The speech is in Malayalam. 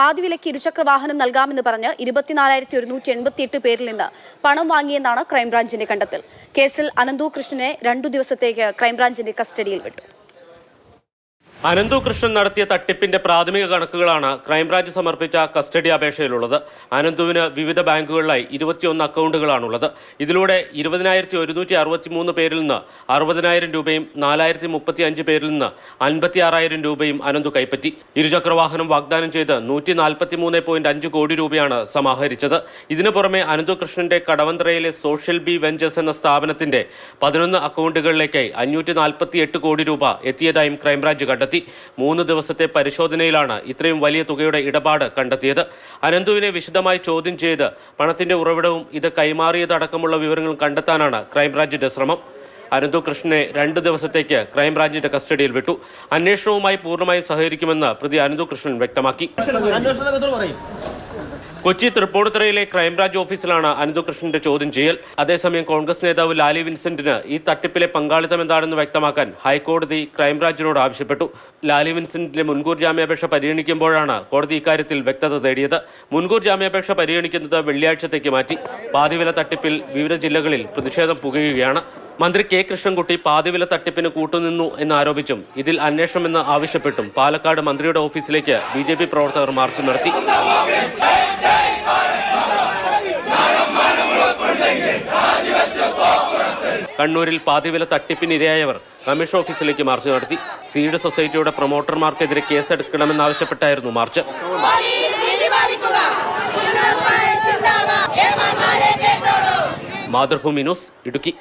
പാതിവിലയ്ക്ക് ഇരുചക്ര വാഹനം നൽകാമെന്ന് പറഞ്ഞ് ഇരുപത്തിനാലായിരത്തി ഒരുന്നൂറ്റി എൺപത്തി എട്ട് പേരിൽ നിന്ന് പണം വാങ്ങിയെന്നാണ് ക്രൈംബ്രാഞ്ചിന്റെ കണ്ടെത്തൽ. കേസിൽ അനന്തു കൃഷ്ണനെ രണ്ടു ദിവസത്തേക്ക് ക്രൈംബ്രാഞ്ചിന്റെ കസ്റ്റഡിയിൽ വിട്ടു. അനന്തു കൃഷ്ണൻ നടത്തിയ തട്ടിപ്പിന്റെ പ്രാഥമിക കണക്കുകളാണ് ക്രൈംബ്രാഞ്ച് സമർപ്പിച്ച കസ്റ്റഡി അപേക്ഷയിലുള്ളത്. അനന്തുവിന് വിവിധ ബാങ്കുകളിലായി ഇരുപത്തിയൊന്ന് അക്കൗണ്ടുകളാണുള്ളത്. ഇതിലൂടെ ഇരുപതിനായിരത്തി ഒരുന്നൂറ്റി അറുപത്തി മൂന്ന് പേരിൽ നിന്ന് അറുപതിനായിരം രൂപയും നാലായിരത്തി മുപ്പത്തി അഞ്ച് പേരിൽ നിന്ന് അൻപത്തി ആറായിരം രൂപയും അനന്തു കൈപ്പറ്റി. ഇരുചക്രവാഹനം വാഗ്ദാനം ചെയ്ത് നൂറ്റി നാൽപ്പത്തി മൂന്ന് പോയിന്റ് അഞ്ച് കോടി രൂപയാണ് സമാഹരിച്ചത്. ഇതിനു പുറമെ അനന്തു കൃഷ്ണന്റെ കടവന്ത്രയിലെ സോഷ്യൽ ബി വെഞ്ചേഴ്സ് എന്ന സ്ഥാപനത്തിന്റെ പതിനൊന്ന് അക്കൗണ്ടുകളിലേക്കായി അഞ്ഞൂറ്റി നാൽപ്പത്തി എട്ട് കോടി രൂപ എത്തിയതായും ക്രൈംബ്രാഞ്ച് കണ്ടെത്തി. മൂന്ന് ദിവസത്തെ പരിശോധനയിലാണ് ഇത്രയും വലിയ തുകയുടെ ഇടപാട് കണ്ടെത്തിയത്. അനന്തുവിനെ വിശദമായി ചോദ്യം ചെയ്ത് പണത്തിന്റെ ഉറവിടവും ഇത് കൈമാറിയതടക്കമുള്ള വിവരങ്ങൾ കണ്ടെത്താനാണ് ക്രൈംബ്രാഞ്ചിന്റെ ശ്രമം. അനന്തു കൃഷ്ണനെ രണ്ട് ദിവസത്തേക്ക് ക്രൈംബ്രാഞ്ചിന്റെ കസ്റ്റഡിയിൽ വിട്ടു. അന്വേഷണവുമായി പൂർണമായും സഹകരിക്കുമെന്ന് പ്രതി അനന്തു കൃഷ്ണൻ വ്യക്തമാക്കി. കൊച്ചി തൃപ്പൂണിത്തുറയിലെ ക്രൈംബ്രാഞ്ച് ഓഫീസിലാണ് അനന്തുകൃഷ്ണന്റെ ചോദ്യം ചെയ്യൽ. അതേസമയം കോൺഗ്രസ് നേതാവ് ലാലി വിൻസെന്റിന് ഈ തട്ടിപ്പിലെ പങ്കാളിത്തം എന്താണെന്ന് വ്യക്തമാക്കാൻ ഹൈക്കോടതി ക്രൈംബ്രാഞ്ചിനോട് ആവശ്യപ്പെട്ടു. ലാലി വിൻസെന്റിന്റെ മുൻകൂർ ജാമ്യാപേക്ഷ പരിഗണിക്കുമ്പോഴാണ് കോടതി ഇക്കാര്യത്തിൽ വ്യക്തത തേടിയത്. മുൻകൂർ ജാമ്യാപേക്ഷ പരിഗണിക്കുന്നത് വെള്ളിയാഴ്ചത്തേക്ക് മാറ്റി. പാതിവില തട്ടിപ്പിൽ വിവിധ ജില്ലകളിൽ പ്രതിഷേധം പുകയുകയാണ്. മന്ത്രി കെ കൃഷ്ണൻകുട്ടി പാതിവില തട്ടിപ്പിന് കൂട്ടുനിന്നു എന്നാരോപിച്ചും ഇതിൽ അന്വേഷണമെന്ന് ആവശ്യപ്പെട്ടും പാലക്കാട് മന്ത്രിയുടെ ഓഫീസിലേക്ക് ബി പ്രവർത്തകർ മാർച്ച് നടത്തി. കണ്ണൂരിൽ പാതിവില തട്ടിപ്പിനിരയായവർ കമ്മീഷൻ ഓഫീസിലേക്ക് മാർച്ച് നടത്തി. സീഡ് സൊസൈറ്റിയുടെ പ്രൊമോട്ടർമാർക്കെതിരെ കേസെടുക്കണമെന്നാവശ്യപ്പെട്ടായിരുന്നു മാർച്ച്. മാതൃഭൂമി ന്യൂസ് ഇടുക്കി.